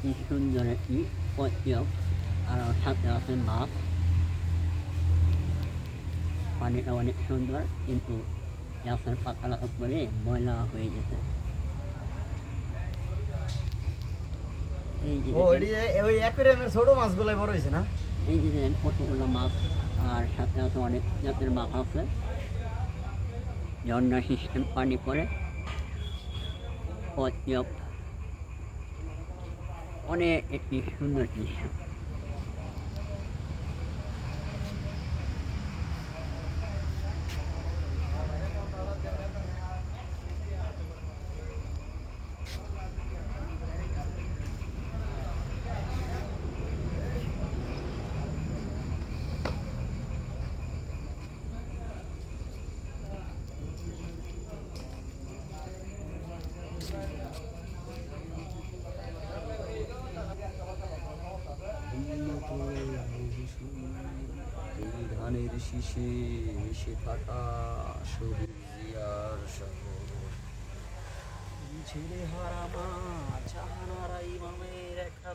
কি সুন্দর একটি পদ্ম আর সাথে আছে মাছ পানিটা অনেক সুন্দর কিন্তু গাছের পাতার উপরে ময়লা হয়ে গেছে ছোট মাছগুলাই বড় হয়েছে না? এই যে কতগুলো মাছ আর সাথে আছে অনেক জাতের মাছ আছে। ঝর্ণা সিস্টেম পানি পড়ে। পদ্ম অনেক একটি সুন্দর দৃশ্য ধানের শীষে সে থাকা সবুজ জিয়ার শহর ছেলে হারা মা চাহানারা ইমামের গড়ে